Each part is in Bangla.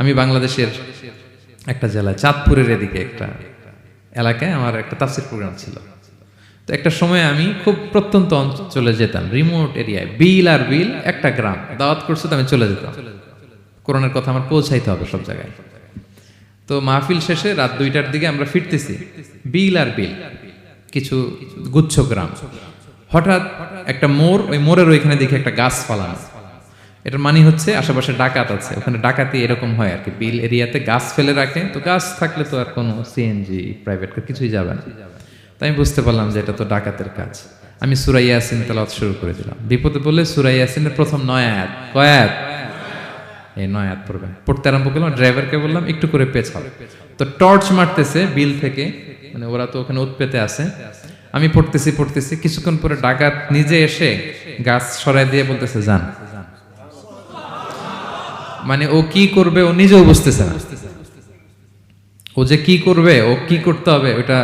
আমি বাংলাদেশের একটা জেলায়, চাঁদপুরের এদিকে একটা এলাকায় আমার একটা তাফসির প্রোগ্রাম ছিল। তো একটা সময় আমি খুব প্রত্যন্ত অঞ্চলে যেতাম রিমোট এরিয়ায় বিল আর বিল, একটা গ্রাম। দাওয়াত করছে তো আমি চলে যেতাম। কোরআনের কথা আমার পৌঁছাইতে হবে সব জায়গায়। তো মাহফিল শেষে রাত দুইটার দিকে আমরা ফিরতেছি, বিল আর বিল, কিছু গুচ্ছ গ্রাম। হঠাৎ একটা মোড়, ওই মোরের ওইখানে দেখি একটা গাছ ফালানো। এটার মানে হচ্ছে আশেপাশে ডাকাত আছে। ওখানে ডাকাতি এরকম হয় আর কি বিল এরিয়াতে গাছ ফেলে রাখে। তো গাছ থাকলে তো আর কোনো সিএনজি প্রাইভেট কিছুই যাবে না। তাই আমি বুঝতে পারলাম যে এটা তো ডাকাতের কাজ। আমি সুরাই ইয়াসিন শুরু করে দিলাম। বিপদে বললে সুরাই ইয়াসিনের প্রথম নয় আয়াত। কয় আয়াত? এই নয় আয়াত পড়বে। পড়তে আরম্ভ করলাম, ড্রাইভারকে বললাম, একটু করে পেছাও। তো টর্চ মারতেছে বিল থেকে। মানে ওরা তো ওখানে উৎপেতে আছে। আমি পড়তেছি পড়তেছি। কিছুক্ষণ পরে ডাকাত নিজে এসে গাছ সরাই দিয়ে বলতেছে, যান। মানে ও কি করবে ও নিজেও বুঝতেছে না। ও যে কি করবে, ও কি করতে হবে ওটা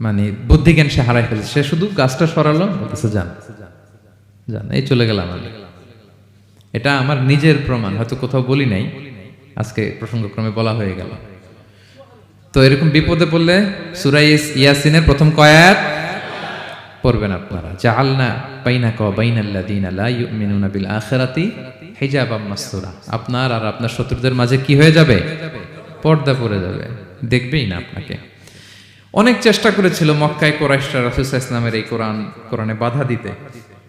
মানে বুদ্ধি জ্ঞান সে হারাই ফেলছে। সে শুধু গাছটা সরালো, বলতেছে, যান যান, এই চলে গেলাম আমি। এটা আমার নিজের প্রমাণ, হয়তো কোথাও বলি নাই, আজকে প্রসঙ্গক্রমে বলা হয়ে গেল। তো এরকম বিপদে পড়লে সুরাই ইয়াসিনের প্রথম কয়াত পড়বেন আপনারা। জাহালনা বাইনা ক বাইনাল্লাযিনা লা ইউমিনুনা বিল আখিরাতি হিজাবাম মাসতুরা আপনার আর আপনার শত্রুদের মাঝে কি হয়ে যাবে? পর্দা পড়ে যাবে। দেখবেই না আপনাকে। অনেক চেষ্টা করেছিল মক্কায় কোরাইশরা রাসূল ইসলামের এই কোরআন, কোরআনে বাধা দিতে,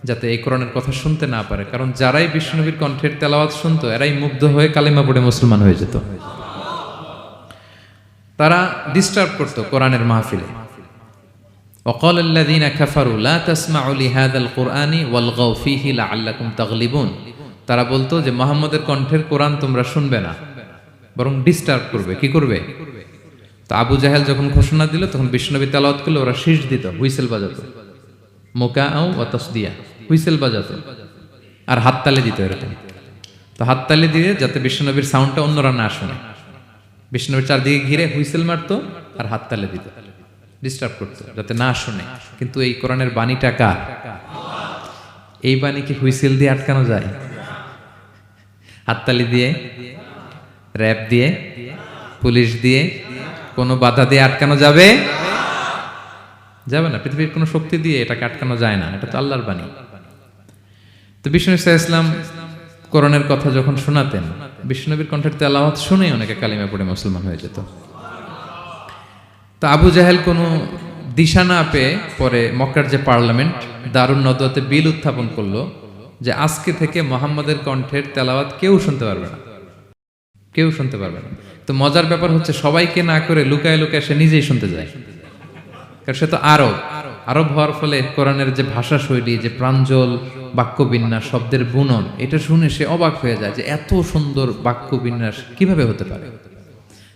যাতে এই কোরআনের কথা শুনতে না পারে। কারণ যারাই বিষ্ণুনবীর কণ্ঠের তেলাওয়াত শুনতো, এরাই মুগ্ধ হয়ে কালিমা পড়ে মুসলমান হয়ে যেত। তারা ডিস্টার্ব করতো কোরআনের মাহফিলে। وقال الذين كفروا لا تسمعوا لهذا القرآن والغوا فيه لعلكم تغلبون তারা বলতো যে মোহাম্মদের কণ্ঠের কোরআন তোমরা শুনবে না বরং ডিস্টার্ব করবে কি করবে তো আবু জাহেল যখন ঘোষণা দিল তখন বিষ্ণবী তেলাওয়াত করলে ওরা শীষ দিত হুইসেল বাজাতো মোকা আও দিয়া হুইসেল বাজাতো আর হাততালি দিত এরকম তো হাততালি দিয়ে যাতে বিষ্ণনবীর সাউন্ডটা অন্যরা না শুনে বিষ্ণনবীর চারদিকে ঘিরে হুইসেল মারতো আর হাততালি দিত ডিস্টার্ব করতো, যাতে না শুনে। কিন্তু এই কোরআনের বাণীটা কার? এই বাণী কি হুইসেল দিয়ে আটকানো যায়? হাততালি দিয়ে? র্যাপ দিয়ে? পুলিশ দিয়ে? কোনো বাধা দিয়ে আটকানো যাবে? যাবে না। পৃথিবীর কোনো শক্তি দিয়ে এটাকে আটকানো যায় না। এটা তো আল্লাহর বাণী। তো বিষ্ণু ইসলাম কোরআনের কথা যখন শোনাতেন বিষ্ণুনবীর কণ্ঠের তেলাওয়াত শুনেই অনেকে কালিমা পড়ে মুসলমান হয়ে যেত। তো আবু জাহেল কোনো দিশা না পেয়ে পরে মক্কার যে পার্লামেন্ট, দারুণ নদতে বিল উত্থাপন করল যে আজকে থেকে মোহাম্মদের কণ্ঠের তেলাওয়াত কেউ শুনতে পারবে না। কেউ শুনতে পারবে না। তো মজার ব্যাপার হচ্ছে সবাইকে না করে লুকায় লুকায় সে নিজেই শুনতে যায়। কারণ সে তো আরব। আরব হওয়ার ফলে কোরআনের যে ভাষা শৈলী, যে প্রাঞ্জল, বাক্যবিন্যাস, শব্দের বুনন, এটা শুনে সে অবাক হয়ে যায় যে এত সুন্দর বাক্যবিন্যাস কীভাবে হতে পারে?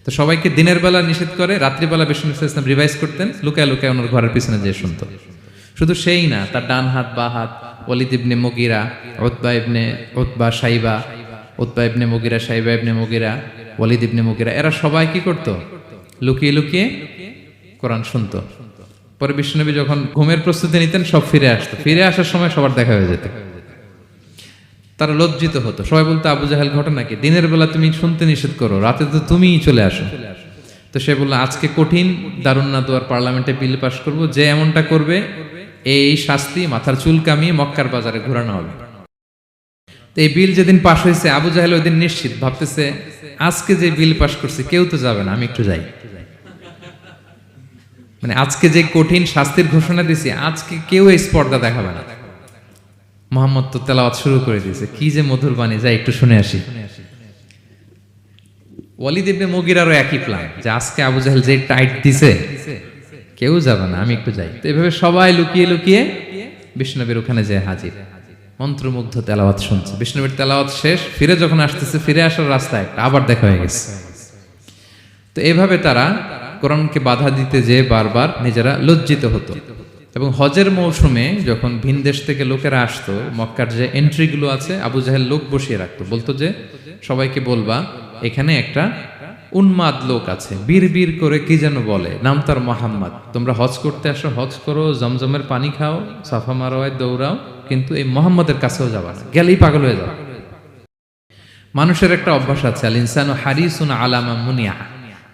তো সবাইকে দিনের বেলা নিষেধ করে রাত্রিবেলা বিষ্ণু ইসলাম রিভাইজ করতেন, লুকায় লুকায় ওনার ঘরের পিছনে যেয়ে শুনতো। শুধু সেই না, তার ডান হাত, বা হাত ওলিদ ইবনে মগিরা ওতবা ইবনে ওতবা সাইবা ওতবা ইবনে মগিরা, সাইবা ইবনে মগিরা ওলিদ ইবনে মগিরা, এরা সবাই কি করত? লুকিয়ে লুকিয়ে কোরআন শুনতো। পরে বিষ্ণুনবী যখন ঘুমের প্রস্তুতি নিতেন, সব ফিরে আসতো। ফিরে আসার সময় সবার দেখা হয়ে যেত। তারা লজ্জিত হতো। সবাই বলতো, আবু জাহেল ঘটনা কি? দিনের বেলা তুমি শুনতে নিষেধ করো, রাতে তো তুমিই চলে আসো। তো সে বলল, আজকে কঠিন দারুন্না দুয়ার পার্লামেন্টে বিল পাশ করব, যে এমনটা করবে, এই শাস্তি মাথার চুল কামিয়ে মক্কার বাজারে ঘোরানো হবে। তো এই বিল যেদিন পাশ হয়েছে, আবু জাহেল ওই দিন নিশ্চিত ভাবতেছে, আজকে যে বিল পাশ করছে, কেউ তো যাবে না, আমি একটু যাই। মানে আজকে যে কঠিন শাস্তির ঘোষণা দিছি, আজকে কেউ এই স্পর্ধা দেখাবে না। মোহাম্মদ তো তেলাওয়াত শুরু করে দিয়েছে। কি যে মধুর বাণী, যাই একটু শুনে আসি। ওয়ালিদ ইবনে মুগিরারও একই প্ল্যান যে আজকে আবু জাহেল যে টাইট দিছে, কেউ যাবে না, আমি একটু যাই। তো এভাবে সবাই লুকিয়ে লুকিয়ে বিষ্ণবীর ওখানে যে হাজির। মন্ত্রমুগ্ধ তেলাওয়াত শুনছে। বিষ্ণবীর তেলাওয়াত শেষ, ফিরে যখন আসতেছে, ফিরে আসার রাস্তা একটা, আবার দেখা হয়ে গেছে। তো এভাবে তারা কোরআনকে বাধা দিতে যে বারবার নিজেরা লজ্জিত হতো। এবং হজের মৌসুমে যখন ভিন দেশ থেকে লোকেরা আসতো, মক্কার যে এন্ট্রিগুলো আছে, আবু জাহেল লোক বসিয়ে রাখতো। বলতো যে, সবাইকে বলবা, এখানে একটা উন্মাদ লোক আছে, বীর বীর করে কি যেন বলে, নাম তার মোহাম্মদ। তোমরা হজ করতে আসো, হজ করো, জমজমের পানি খাও, সাফা মারোয় দৌড়াও, কিন্তু এই মোহাম্মদের কাছেও যাবা না, গেলেই পাগল হয়ে যাবে। মানুষের একটা অভ্যাস আছে, আল ইনসানু হারিসুন আলামা মুনিয়া।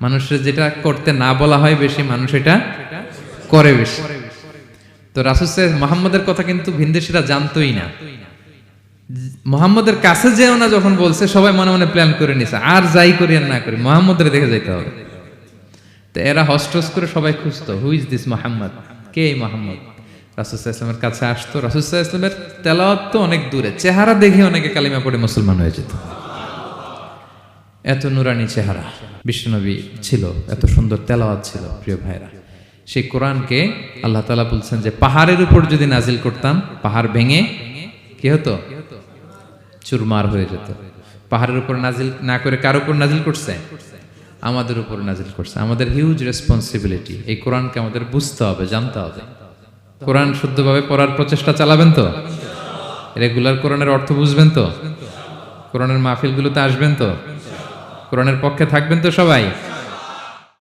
মানুষের যেটা করতে না বলা হয় বেশি, মানুষ এটা করে বেশি। তো রাসুল সাহেব মোহাম্মদের কথা কিন্তু ভিনদেশিরা জানতোই না। মোহাম্মদের কাছে যেও না যখন বলছে, সবাই মনে মনে প্ল্যান করে নিছে, আর যাই করি আর না করি, মোহাম্মদের দেখে যেতে হবে। তো এরা হস্টস করে সবাই খুঁজতো হু ইজ দিস মোহাম্মদ কে এই মোহাম্মদ রাসুসাহ ইসলামের কাছে আসতো। রাসুসাহ ইসলামের তেলাওয়াত তো অনেক দূরে, চেহারা দেখে অনেকে কালিমা পড়ে মুসলমান হয়ে যেত। এত নুরানি চেহারা, বিশ্বনবী ছিল, এত সুন্দর তেলাওয়াত ছিল, প্রিয় ভাইরা সেই কোরআনকে আল্লাহ তালা বলছেন যে পাহাড়ের উপর যদি নাজিল করতাম, পাহাড় ভেঙে কি হতো? চুরমার হয়ে যেত। পাহাড়ের উপর নাজিল না করে কার উপর নাজিল করছে? আমাদের উপর নাজিল করছে। আমাদের হিউজ রেসপন্সিবিলিটি এই কোরআনকে আমাদের বুঝতে হবে, জানতে হবে। কোরআন শুদ্ধভাবে পড়ার প্রচেষ্টা চালাবেন তো? রেগুলার কোরআনের অর্থ বুঝবেন তো? কোরআনের মাহফিলগুলোতে আসবেন তো? কোরআনের পক্ষে থাকবেন তো সবাই?